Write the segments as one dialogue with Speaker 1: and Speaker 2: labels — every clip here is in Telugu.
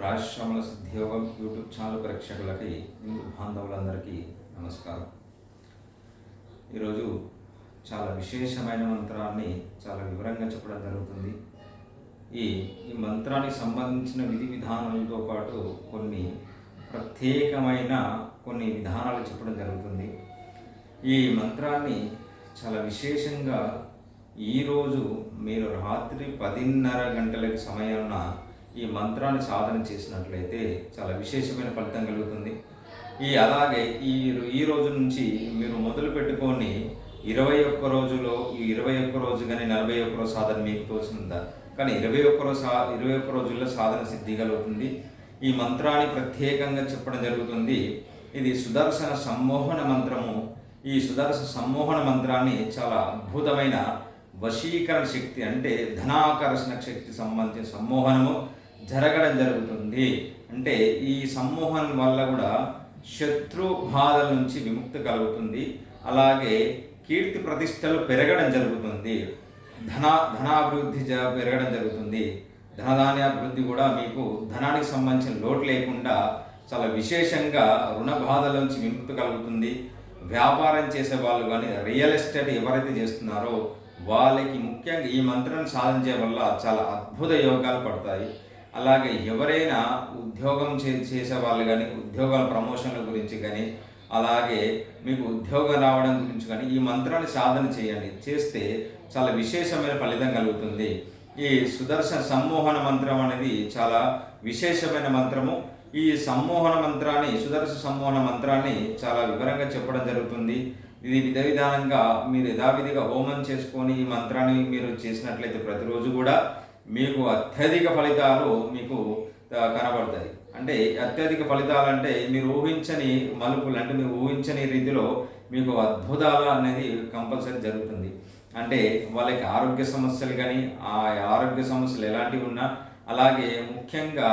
Speaker 1: రాజశ్రమల సిద్ధియోగం యూట్యూబ్ ఛానల్ ప్రేక్షకులకి హిందూ బాంధవులందరికీ నమస్కారం. ఈరోజు చాలా విశేషమైన మంత్రాన్ని చాలా వివరంగా చెప్పడం జరుగుతుంది. ఈ ఈ మంత్రానికి సంబంధించిన విధి విధానాలతో పాటు కొన్ని ప్రత్యేకమైన కొన్ని విధానాలు చెప్పడం జరుగుతుంది. ఈ మంత్రాన్ని చాలా విశేషంగా ఈరోజు మీరు రాత్రి పదిన్నర గంటలకు సమయాన్న ఈ మంత్రాన్ని సాధన చేసినట్లయితే చాలా విశేషమైన ఫలితం కలుగుతుంది. ఈ అలాగే ఈ ఈ రోజు నుంచి మీరు మొదలు పెట్టుకొని ఇరవై ఒక్క రోజులో ఈ ఇరవై ఒక్క రోజు కానీ నలభై ఒక్క రోజు సాధన మీకు తోచిందా కానీ ఇరవై ఒక్క రోజు సా ఇరవై ఒక్క రోజుల్లో సాధన సిద్ధి కలుగుతుంది. ఈ మంత్రాన్ని ప్రత్యేకంగా చెప్పడం జరుగుతుంది. ఇది సుదర్శన సమ్మోహన మంత్రము. ఈ సుదర్శన సమ్మోహన మంత్రాన్ని చాలా అద్భుతమైన వశీకరణ శక్తి అంటే ధనాకర్షణ శక్తి సంబంధించిన సమ్మోహనము. జరగడం జరుగుతుంది. అంటే ఈ సమ్మోహనం వల్ల కూడా శత్రు బాధల నుంచి విముక్తి కలుగుతుంది. అలాగే కీర్తి ప్రతిష్టలు పెరగడం జరుగుతుంది. ధన ధనాభివృద్ధి జ పెరగడం జరుగుతుంది. ధనధాన్యాభివృద్ధి కూడా మీకు ధనానికి సంబంధించిన లోటు లేకుండా చాలా విశేషంగా రుణ బాధల నుంచి విముక్తి కలుగుతుంది. వ్యాపారం చేసే వాళ్ళు కానీ రియల్ ఎస్టేట్ ఎవరైతే చేస్తున్నారో వాళ్ళకి ముఖ్యంగా ఈ మంత్రాన్ని సాధించే వల్ల చాలా అద్భుత యోగాలు పడతాయి. అలాగే ఎవరైనా ఉద్యోగం చే చేసే వాళ్ళు కానీ ఉద్యోగాల ప్రమోషన్ల గురించి కానీ అలాగే మీకు ఉద్యోగం రావడం గురించి కానీ ఈ మంత్రాన్ని సాధన చేయండి. చేస్తే చాలా విశేషమైన ఫలితం కలుగుతుంది. ఈ సుదర్శన సమ్మోహన మంత్రం అనేది చాలా విశేషమైన మంత్రము. ఈ సమ్మోహన మంత్రాన్ని సుదర్శ సమ్మోహన మంత్రాన్ని చాలా వివరంగా చెప్పడం జరుగుతుంది. ఇది విధ విధానంగా మీరు యథావిధిగా హోమం చేసుకొని ఈ మంత్రాన్ని మీరు చేసినట్లయితే ప్రతిరోజు కూడా మీకు అత్యధిక ఫలితాలు మీకు కనబడతాయి. అంటే అత్యధిక ఫలితాలు అంటే మీరు ఊహించని మలుపులు అంటే మీరు ఊహించని రీతిలో మీకు అద్భుతాలు అనేది కంపల్సరీ జరుగుతుంది. అంటే వాళ్ళకి ఆరోగ్య సమస్యలు కానీ ఆ ఆరోగ్య సమస్యలు ఎలాంటివి ఉన్నా అలాగే ముఖ్యంగా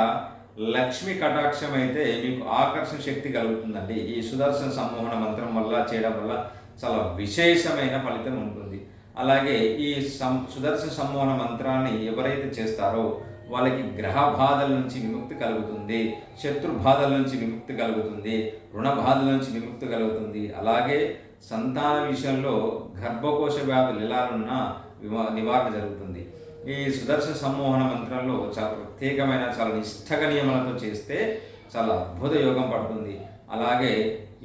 Speaker 1: లక్ష్మి కటాక్షం అయితే మీకు ఆకర్షణ శక్తి కలుగుతుందండి. ఈ సుదర్శన సమ్మోహన మంత్రం వల్ల చేయడం వల్ల చాలా విశేషమైన ఫలితం ఉంటుంది. అలాగే ఈ సం సుదర్శన సమ్మోహన మంత్రాన్ని ఎవరైతే చేస్తారో వాళ్ళకి గ్రహ బాధల నుంచి విముక్తి కలుగుతుంది శత్రు బాధల నుంచి విముక్తి కలుగుతుంది రుణ బాధల నుంచి విముక్తి కలుగుతుంది. అలాగే సంతాన విషయంలో గర్భకోశ వ్యాధులు ఎలా ఉన్నా వివా- నివారణ జరుగుతుంది. ఈ సుదర్శన సమ్మోహన మంత్రంలో చాలా ప్రత్యేకమైన చాలా నిష్ఠగ నియమాలతో చేస్తే చాలా అద్భుత యోగం పడుతుంది. అలాగే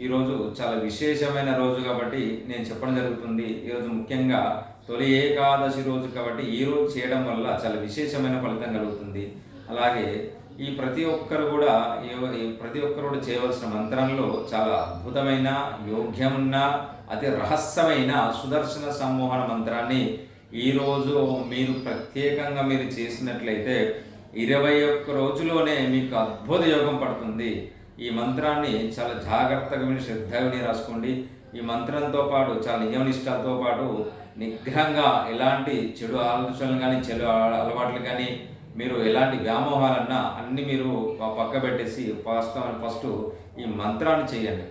Speaker 1: ఈరోజు చాలా విశేషమైన రోజు కాబట్టి నేను చెప్పడం జరుగుతుంది. ఈరోజు ముఖ్యంగా తొలి ఏకాదశి రోజు కాబట్టి ఈ రోజు చేయడం వల్ల చాలా విశేషమైన ఫలితం కలుగుతుంది. అలాగే ఈ ప్రతి ఒక్కరు కూడా ఈ ప్రతి ఒక్కరు కూడా చేయవలసిన మంత్రంలో చాలా అద్భుతమైన యోగ్యమున్న అతి రహస్యమైన సుదర్శన సమ్మోహన మంత్రాన్ని ఈరోజు మీరు ప్రత్యేకంగా మీరు చేసినట్లయితే ఇరవై ఒక్క రోజులోనే మీకు అద్భుత యోగం పడుతుంది. ఈ మంత్రాన్ని చాలా జాగ్రత్తగా మీరు శ్రద్ధగా రాసుకోండి. ఈ మంత్రంతో పాటు చాలా నియమనిష్టాలతో పాటు నిగ్రహంగా ఎలాంటి చెడు ఆలోచనలు కానీ చెడు అలవాట్లు కానీ మీరు ఎలాంటి వ్యామోహాలన్నా అన్నీ మీరు పక్క పెట్టేసి ఫస్ట్ ఫస్ట్ ఈ మంత్రాన్ని చేయండి.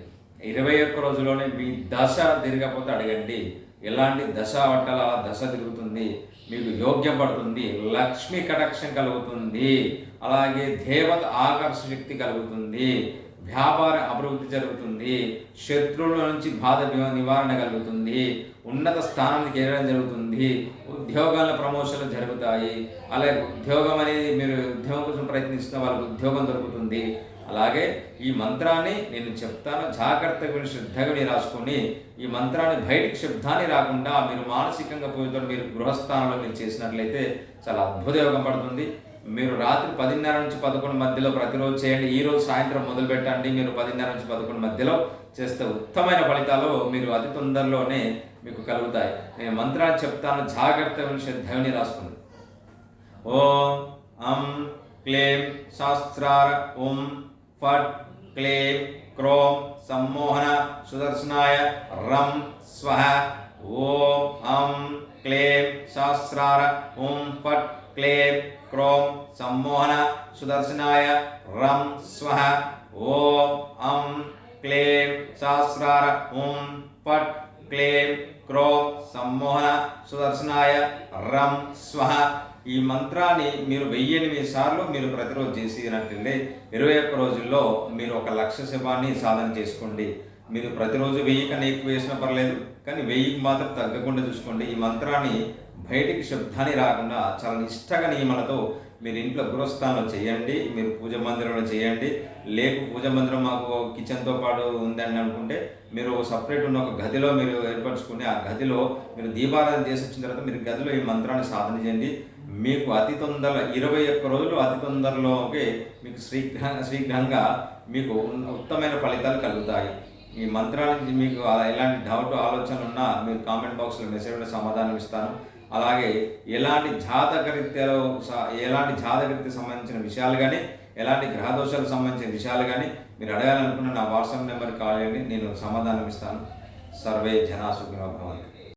Speaker 1: ఇరవై ఒక్క రోజులోనే మీ దశ తిరగకపోతే అడగండి. ఎలాంటి దశ వట్టల దశ తిరుగుతుంది మీకు యోగ్యపడుతుంది లక్ష్మి కటాక్షం కలుగుతుంది అలాగే దేవత ఆకర్ష శక్తి కలుగుతుంది వ్యాపార అభివృద్ధి జరుగుతుంది శత్రువుల నుంచి బాధ నివ- నివారణ కలుగుతుంది ఉన్నత స్థానానికి చేరడం జరుగుతుంది ఉద్యోగాల ప్రమోషన్లు జరుగుతాయి అలాగే ఉద్యోగం అనేది మీరు ఉద్యోగం కోసం ప్రయత్నిస్తున్న వాళ్ళకి ఉద్యోగం దొరుకుతుంది అలాగే ఈ మంత్రాన్ని నేను చెప్తాను జాగ్రత్తగా మీరు శ్రద్ధగా మీరు రాసుకొని ఈ మంత్రాన్ని బయటికి శబ్దాన్ని రాకుండా మీరు మానసికంగా పూజతో మీరు గృహస్థానంలో మీరు చేసినట్లయితే చాలా అద్భుత యోగం పడుతుంది. మీరు రాత్రి పదిన్నర నుంచి పదకొండు మధ్యలో ప్రతిరోజు చేయండి. ఈ రోజు సాయంత్రం మొదలు పెట్టండి. మీరు పదిన్నర నుంచి పదకొండు మధ్యలో చేస్తే ఉత్తమైన ఫలితాలు మీరు అతి తొందరలోనే మీకు కలుగుతాయి. నేను మంత్రాన్ని చెప్తాను జాగ్రత్తగా శ్రద్ధగా రాసుకుంది ఓం అం క్లేం శాస్త్రార ఓం ఫట్ క్లేం క్రోం సమ్మోహన సుదర్శనాయ రం స్వహ ఓం అం క్లేం సహస్రార ఓం ఫట్ క్లేం క్రోం సమ్మోహన సుదర్శనాయ రం స్వహ ఓం అం క్లేం సహస్రార ఓం ఫట్ క్లేం క్రోం సమ్మోహన సుదర్శనాయ రం స్వహ ఈ మంత్రాన్ని మీరు వెయ్యి ఎనిమిది సార్లు మీరు ప్రతిరోజు చేసినట్లయితే ఇరవై ఒక్క రోజుల్లో మీరు ఒక లక్ష శివాన్ని సాధన చేసుకోండి. మీరు ప్రతిరోజు వెయ్యి కన్నా ఎక్కువ వేసినా పర్లేదు కానీ వెయ్యికి మాత్రం తగ్గకుండా చూసుకోండి. ఈ మంత్రాన్ని బయటికి శబ్దాన్ని రాకుండా చాలా నిష్టగా నియమాలతో మీరు ఇంట్లో గృహస్థానంలో చేయండి మీరు పూజ మందిరంలో చేయండి. లేకు పూజ మందిరం మాకు కిచెన్తో పాటు ఉందని అనుకుంటే మీరు సపరేట్ ఉన్న ఒక గదిలో మీరు ఏర్పరచుకుని ఆ గదిలో మీరు దీపారాధన చేసి వచ్చిన తర్వాత మీరు గదిలో ఈ మంత్రాన్ని సాధన చేయండి. మీకు అతి తొందరలో ఇరవై ఒక్క రోజులు అతి తొందరలోకి మీకు శీఘ్ర శీఘ్రంగా మీకు ఉత్తమైన ఫలితాలు కలుగుతాయి. ఈ మంత్రానికి మీకు ఎలాంటి డౌట్ ఆలోచనలు ఉన్నా మీరు కామెంట్ బాక్స్లో మెసేజ్లో సమాధానం ఇస్తాను. అలాగే ఎలాంటి జాతకరీత్యాలో ఎలాంటి జాతకరీత్య సంబంధించిన విషయాలు కానీ ఎలాంటి గ్రహదోషాలకు సంబంధించిన విషయాలు కానీ మీరు అడగాలనుకున్న నా వాట్సాప్ నెంబర్ కాల్ చేయండి నేను సమాధానం ఇస్తాను. సర్వే జనా సుఖినో